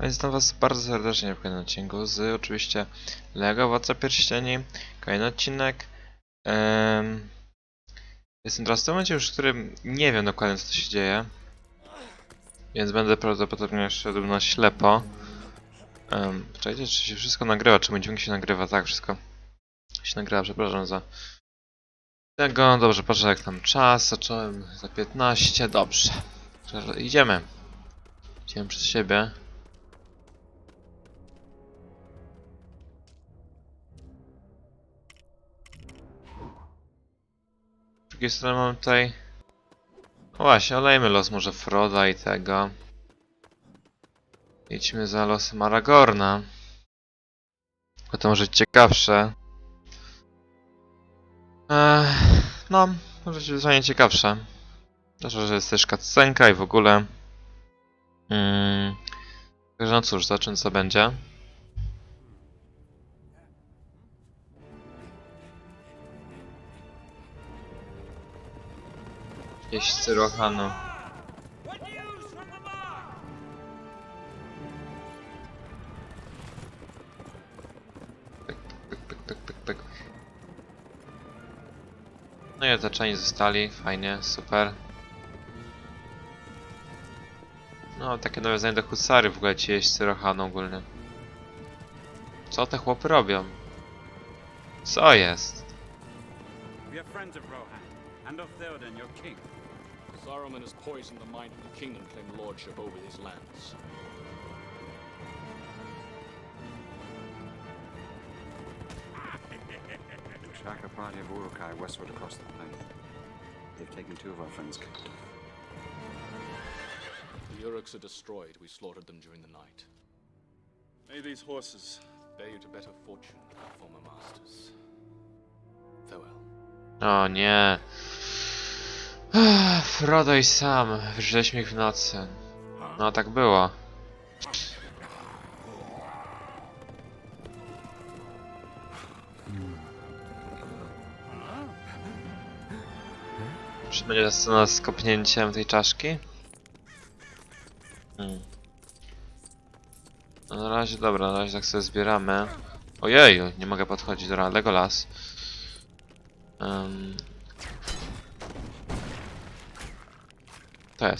Więc witam was bardzo serdecznie w kolejnym odcinku z oczywiście Lego Władca Pierścieni. Kolejny odcinek. Em, jestem teraz w tym momencie już, w którym nie wiem dokładnie co się dzieje. Więc będę prawdopodobnie szedł na ślepo. Um, czekajcie, czy się wszystko nagrywa, czy mój dźwięk się nagrywa? Tak, wszystko się nagrywa, przepraszam za tego. Dobrze, patrzę jak tam czas, zacząłem za 15, dobrze. Dobrze, Idziemy. Idziemy przez siebie. Drugiej strony mamy tutaj... No właśnie, olejmy los może Froda i tego. Idźmy za losem Aragorna. Bo to może ciekawsze. Ech, no, może być wyzwanie ciekawsze. Zresztą, że jest też cutscenka i w ogóle. Mm. No cóż, zacznę co będzie. Jeźdźcy pyk. No i otaczani zostali, fajnie, super. No, takie nawiązanie do Husary w ogóle ci jeźdźcy Rohanu ogólnie. Co te chłopy robią? Co jest? We are friends of Rohan, and of Theoden, your king. Saruman has poisoned the mind of the king and claimed lordship over these lands. The Chaka party of Urukai westward across the plain. They've taken two of our friends captive. The Uruks are destroyed. We slaughtered them during the night. May these horses. Bear you to better fortune, our former masters. Farewell. Oh, o nie. Frodo i Sam, wyżyliśmy ich w nocy. No tak było. Czy będzie scena z kopnięciem tej czaszki? Hmm. No na razie, dobra, na razie tak sobie zbieramy. Ojeju, nie mogę podchodzić do Legolas. Um. To.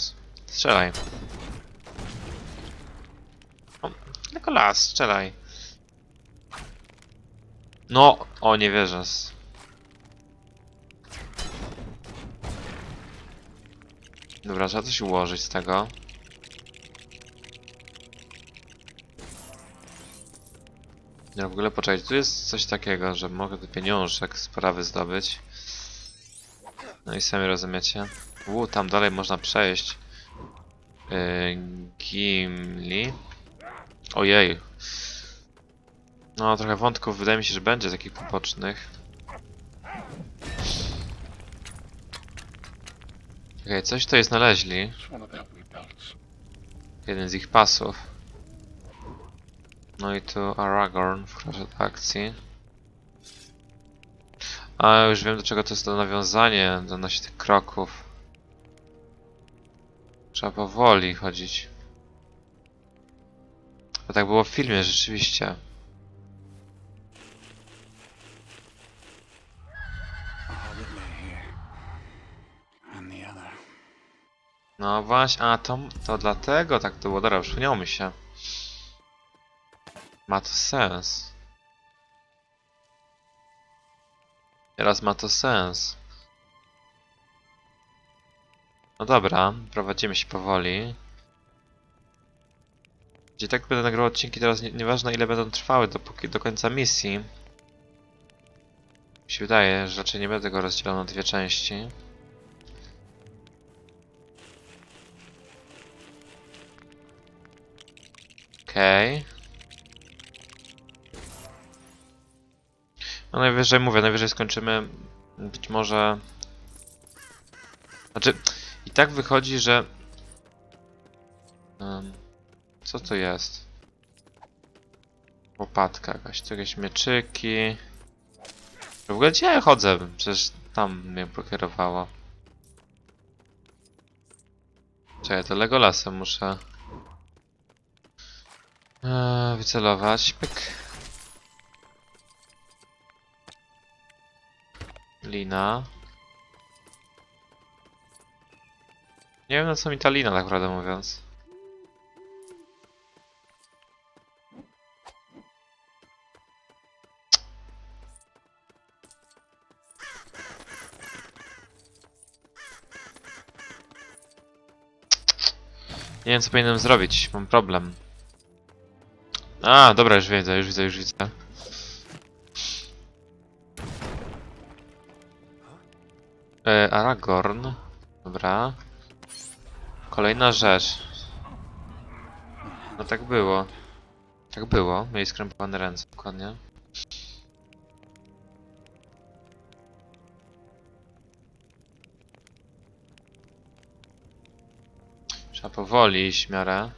Strzelaj. Tylko las, strzelaj. No! O, nie wierzę. Dobra, trzeba coś ułożyć z tego. Ja w ogóle poczekaj, tu jest coś takiego, że mogę te pieniążek z prawy zdobyć. No i sami rozumiecie. U, tam dalej można przejść. Yy, Gimli. Ojej. No, trochę wątków wydaje mi się, że będzie takich pobocznych. Okej, coś tutaj znaleźli. Jeden z ich pasów. No i tu Aragorn wkracza do akcji. A już wiem do czego to jest to nawiązanie do naszych kroków. Trzeba powoli chodzić. Bo tak było w filmie rzeczywiście. No właśnie, a to, to dlatego tak to było. Dobra, przypomniało mi się. Ma to sens. Teraz ma to sens. No dobra, prowadzimy się powoli. Gdzie tak będę nagrywał odcinki teraz, nie, nieważne ile będą trwały, dopóki do końca misji. Mi się wydaje, że raczej nie będę go rozdzielał na dwie części. Okej. No najwyżej mówię, najwyżej skończymy być może... Znaczy, tak wychodzi, że... Em, co to jest? Łopatka jakaś, tu jakieś mieczyki... W ogóle gdzie ja chodzę? Przecież tam mnie pokierowało. Czekaj, to Legolasem muszę... Eee, wycelować. Pyk. Lina. Nie wiem na co mi ta lina, tak prawdę mówiąc. Nie wiem co powinienem zrobić, mam problem. A, dobra, już widzę, już widzę, już widzę. E, Aragorn. Dobra. Kolejna rzecz. No tak było. Tak było. Mieli skrępowane ręce, dokładnie. Trzeba powoli iść w miarę.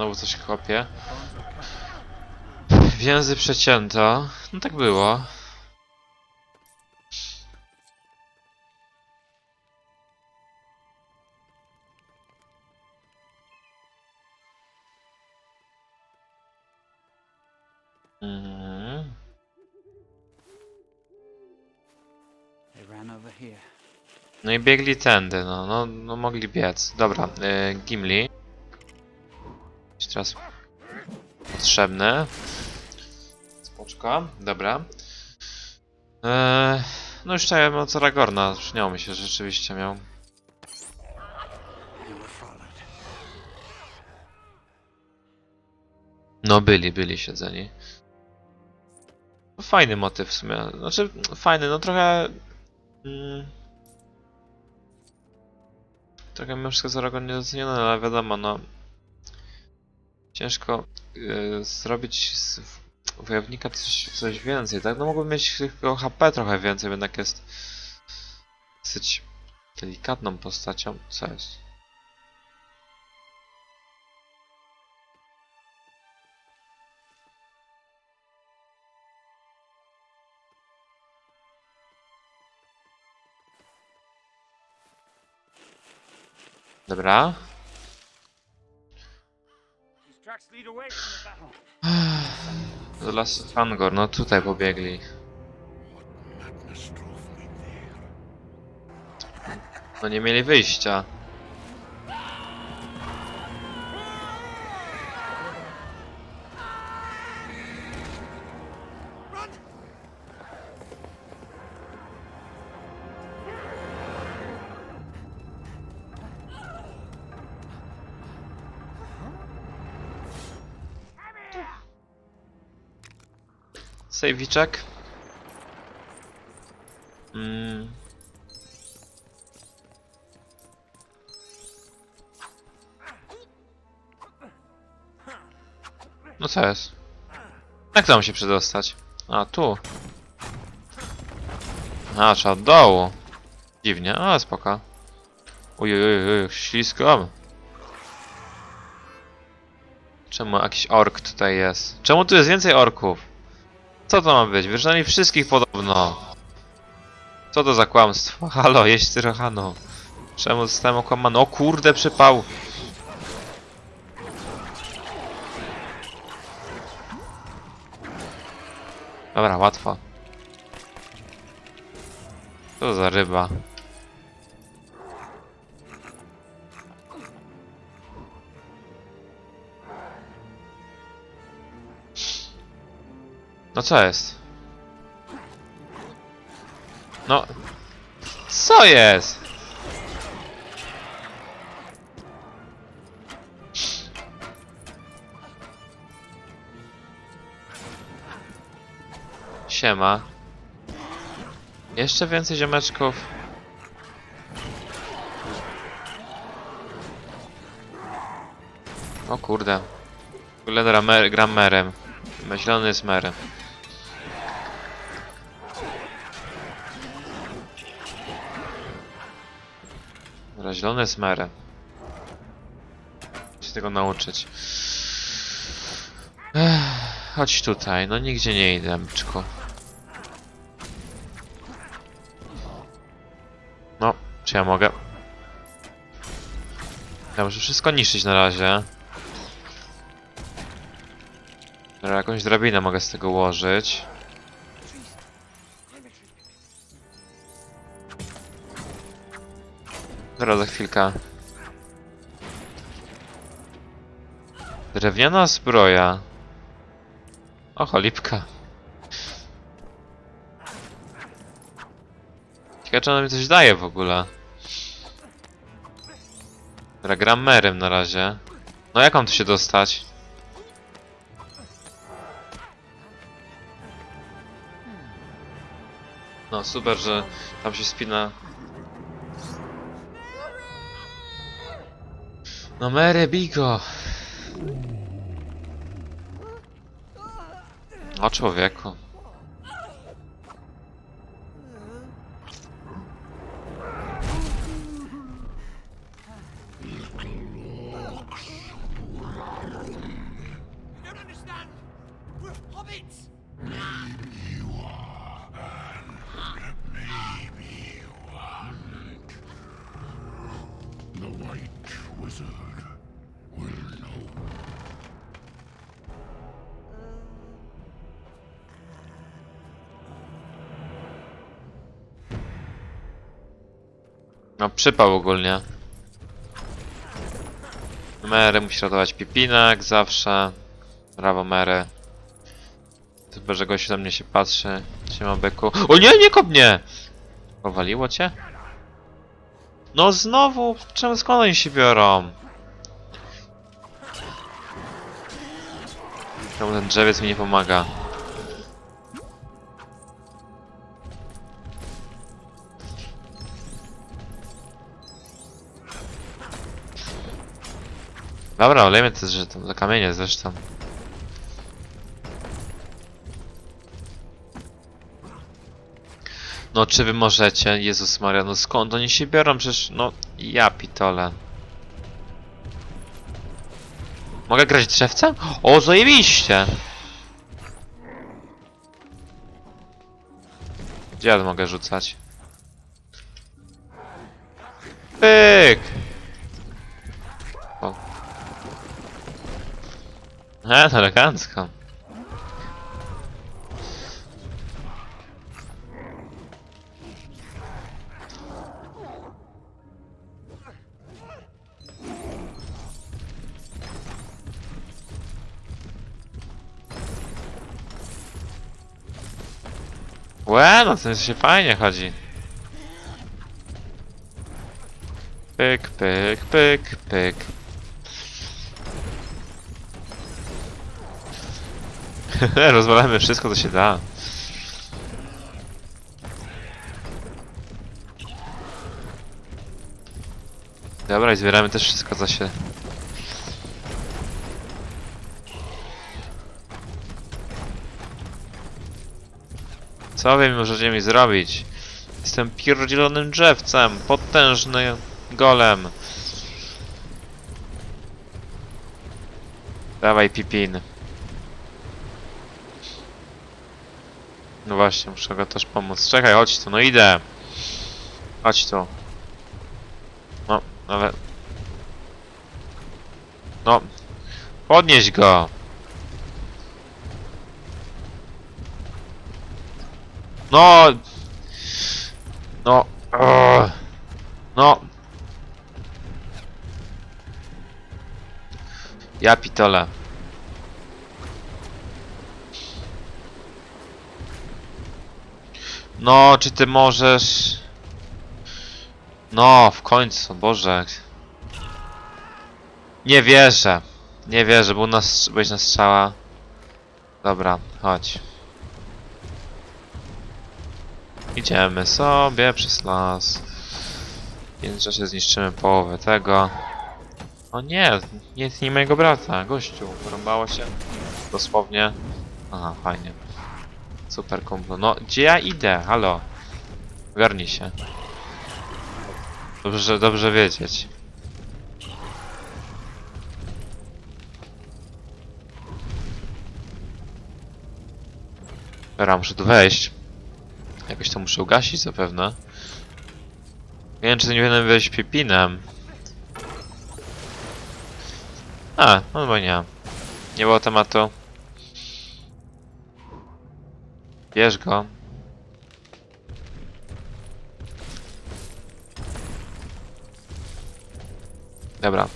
Znowu coś kopie. Więzy przecięto. No tak było. Mhm. No i biegli tędy, no, no, no mogli biec. Dobra, y, Gimli. Jest teraz potrzebny. Spoczko, dobra. Eee, no już chciałem od Aragorna, przypomniało mi się, że rzeczywiście miał. No byli, byli siedzeni. Fajny motyw w sumie. Znaczy, fajny, no trochę... Mm, trochę mimo wszystko Aragorn niedoceniony, ale wiadomo, no... Ciężko y, zrobić z wojownika coś, coś więcej, tak? No mógłbym mieć tylko HP trochę więcej, jednak jest dosyć delikatną postacią. Co jest? Dobra. Do lasu Fangor, no tutaj pobiegli. No nie mieli wyjścia. Sejwiczek. Mm. No co jest? Jak tam się przedostać? A, tu. A, trzeba od dołu. Dziwnie, a spoko. Uj, uj, uj, uj, ślisko. Czemu jakiś ork tutaj jest? Czemu tu jest więcej orków? Co to ma być? Wyrzynali wszystkich podobno. Co to za kłamstwo? Halo, jeźdźcy Rohano. Czemu zostałem okłamany? O kurde, przypał! Dobra, łatwo. Co za ryba? No co jest? No. Co jest? Siema. Jeszcze więcej ziomeczków. O kurde. Wygląda mer gram merem. Myślony jest merem. Dobra, zielony jest. Muszę się tego nauczyć. Ech, chodź tutaj, no nigdzie nie idę, byczku. No, czy ja mogę? Ja muszę wszystko niszczyć na razie. Dobra, jakąś drabinę mogę z tego ułożyć. Dobra, za chwilkę. Drewniana zbroja. O, cholipka. Ciekawe, czy ona mi coś daje w ogóle. Dobra, gram merem na razie. No jak mam tu się dostać? No super, że tam się spina. No Mary, bigo! O człowieku. No przypał ogólnie. Mary musi ratować Pipinek zawsze. Brawo Mary. Chyba, że gościu na mnie się patrzy. Siema byku. O nie, nie kop mnie! Powaliło cię? No znowu! Czemu skąd oni się biorą? Czemu ten drzewiec mi nie pomaga? Dobra, olejmy te, tam za kamienie zresztą. No czy wy możecie? Jezus Maria, no skąd oni się biorą? Przecież, no ja pitole. Mogę grać drzewcem? O, zajebiście! Gdzie ja mogę rzucać? Pyk! O. E, to elegancko. Łe, no to się fajnie chodzi. Pyk, pyk, pyk, pyk. Rozwalamy wszystko, co się da. Dobra, i zbieramy też wszystko, co się... Co wy możecie mi zrobić? Jestem pierdzielonym drzewcem, potężny golem. Dawaj, Pipin. No właśnie, muszę go też pomóc. Czekaj, chodź tu, no idę. Chodź tu. No, ale... No. Podnieś go. No. No. No. Ja pitole. No, czy ty możesz... No, w końcu, Boże. Nie wierzę. Nie wierzę, był nas, byłeś na strzała. Dobra, chodź. Idziemy sobie przez las. W międzyczasie zniszczymy połowę tego. O nie, nie nie mojego brata, gościu. Porąbało się. Dosłownie. Aha, fajnie. Super kumplu. No, gdzie ja idę? Halo. Ogarnij się. Dobrze, dobrze wiedzieć. Dobra, muszę tu wejść. Jakoś to muszę ugasić zapewne. Nie wiem, czy nie powinienem wejść pipinem. A, no bo nie. Nie było tematu. Bierz go. Dobra.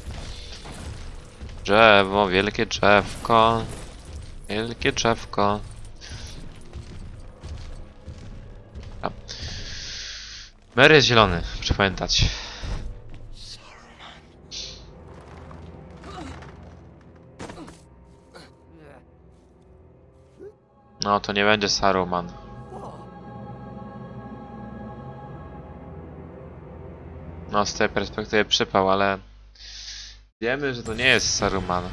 Drzewo, wielkie drzewko. Wielkie drzewko. Dobra. Jest zielony, muszę pamiętać. No to nie będzie Saruman. No z tej perspektywy przypał, ale wiemy, że to nie jest Saruman.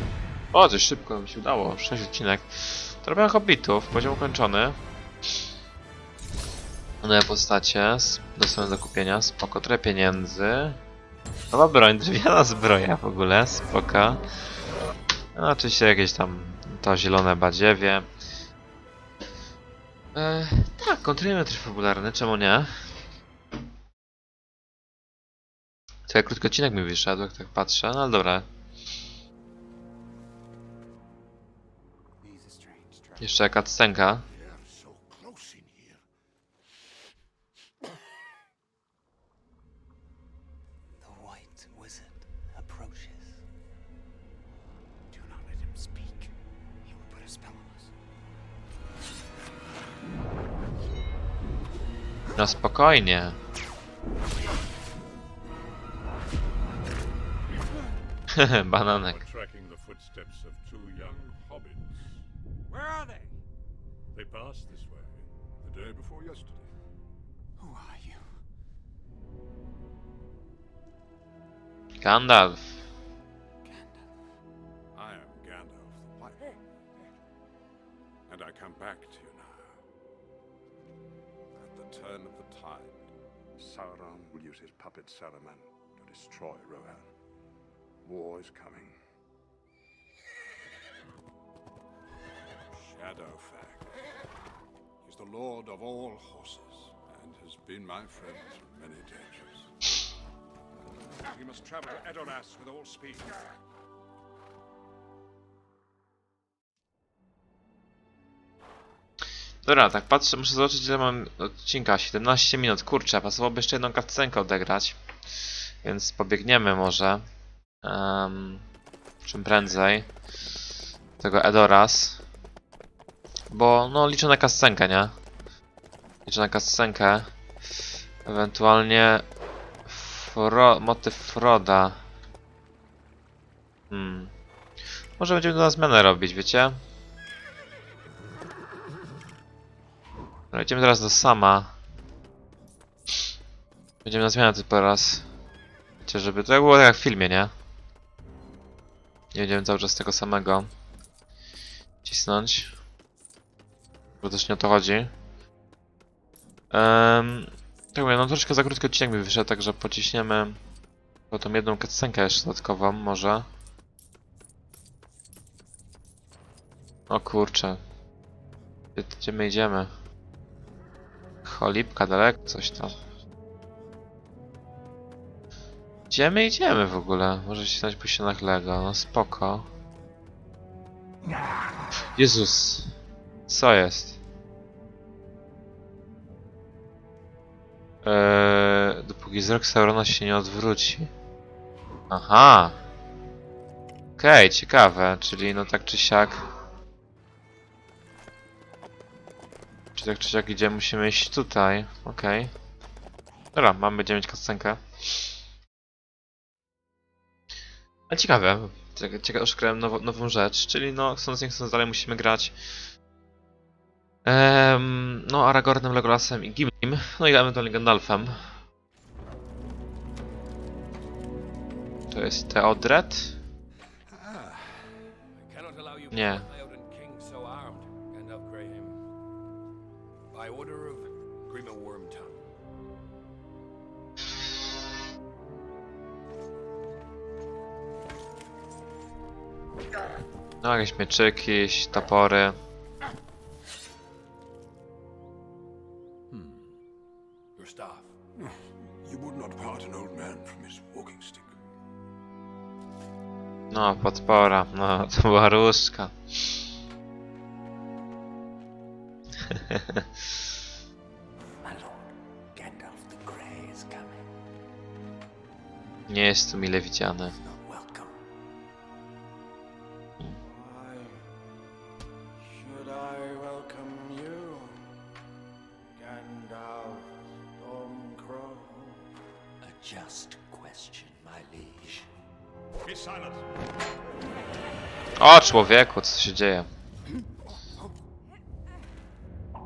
O, coś szybko mi się udało, 6 odcinek. Trochę hobbitów, poziom kończony. Nowe postacie, dostępne do kupienia, spoko, trochę pieniędzy. Nowa broń, drewniana zbroja w ogóle, spoko. No oczywiście jakieś tam to zielone badziewie. E, tak, kontynuujemy tryb fabularny, czemu nie? To jak krótki odcinek mi wyszedł, jak tak patrzę, no ale dobra. Jeszcze jaka scenka. Spokojnie. Bananek. Tracking the footsteps of two young hobbits. Where are they? They passed this way the day before yesterday. Who are you? Gandalf. Gandalf. I am Gandalf the White. And I come back to you now. At the turn of the tide, Sauron will use his puppet Saruman to destroy Rohan. War is coming. Shadowfang is the lord of all horses and has been my friend through many dangers. We must travel to Edoras with all speed. Dobra, tak patrzę, muszę zobaczyć ile mam odcinka. 17 minut, kurczę, pasowałoby jeszcze jedną cutscenkę odegrać. Więc pobiegniemy może. Um, czym prędzej. Tego Edoras. Bo, no, liczę na cutscenkę, nie? Liczę na cutscenkę. Ewentualnie... Fro motyw Froda. Hmm. Może będziemy na zmianę robić, wiecie? Dobra, teraz do sama. Będziemy na zmianę tylko raz. Wiecie, żeby to było tak jak w filmie, nie? Nie będziemy cały czas tego samego cisnąć. Bo też nie o to chodzi. Um, tak mówię, no troszkę za krótki odcinek mi wyszedł, także pociśniemy po jedną cutscenkę jeszcze dodatkową, może. O kurczę. Gdzie my idziemy? Cholipka daleko, coś tam. Gdzie my idziemy w ogóle? Może się stać po ścianach Lego, no spoko. Jezus. Co jest? Eee, dopóki wzrok Saurona się nie odwróci. Aha. Okej, ciekawe, czyli no tak czy siak. Czy tak czy siak idzie, musimy iść tutaj. Okej. Dobra, mamy będziemy mieć kascenkę. Ale ciekawe. Cieka- Ciekawe, odkryłem nowo, nową rzecz, czyli no, chcąc nie chcąc dalej musimy grać Ehm, no, Aragornem, Legolasem i Gimlim, no i ewentualnie Gandalfem. To jest Teodred? You Nie. No jakieś mieczyki, jakieś tapory. No, podpora. No, to była ruska. Nie jest tu mile widziane. O, człowieku, co się dzieje?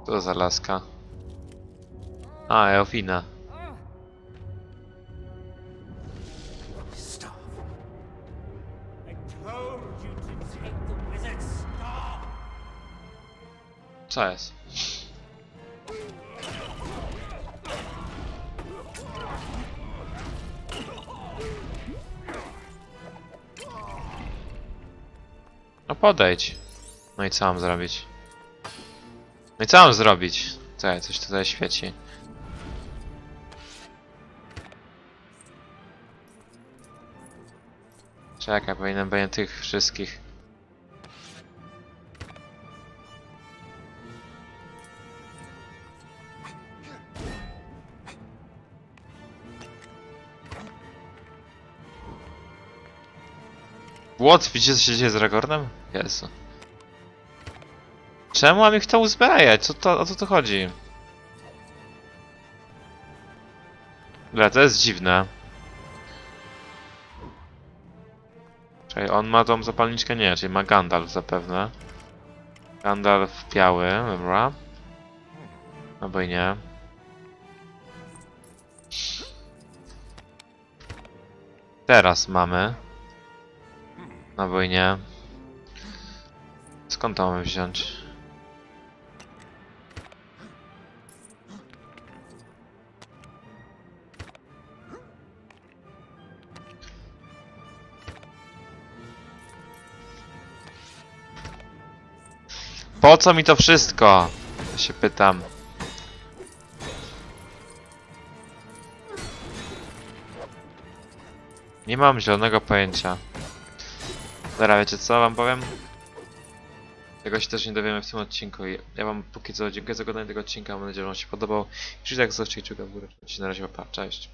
Co za laska? A, Eofina. Stop. I podejdź. No i co mam zrobić? No i co mam zrobić? Co, coś tutaj świeci. Czekaj, powinienem będzie tych wszystkich What? Widzicie co się dzieje z Ragornem? Jezu. Czemu mam ich to uzbrajać? Co to, o co to chodzi? Dobra, to jest dziwne. Czyli on ma tą zapalniczkę? Nie, czyli ma Gandalf zapewne. Gandalf biały, dobra. Albo i nie. Teraz mamy. Na wojnie. Skąd to mamy wziąć? Po co mi to wszystko? Ja się pytam. Nie mam zielonego pojęcia. Dobra, wiecie co wam powiem? Tego się też nie dowiemy w tym odcinku ja wam póki co dziękuję za oglądanie tego odcinka, mam nadzieję, że on się podobał. Jeśli tak, zostawcie kciuka w górę. Na razie, pa, cześć.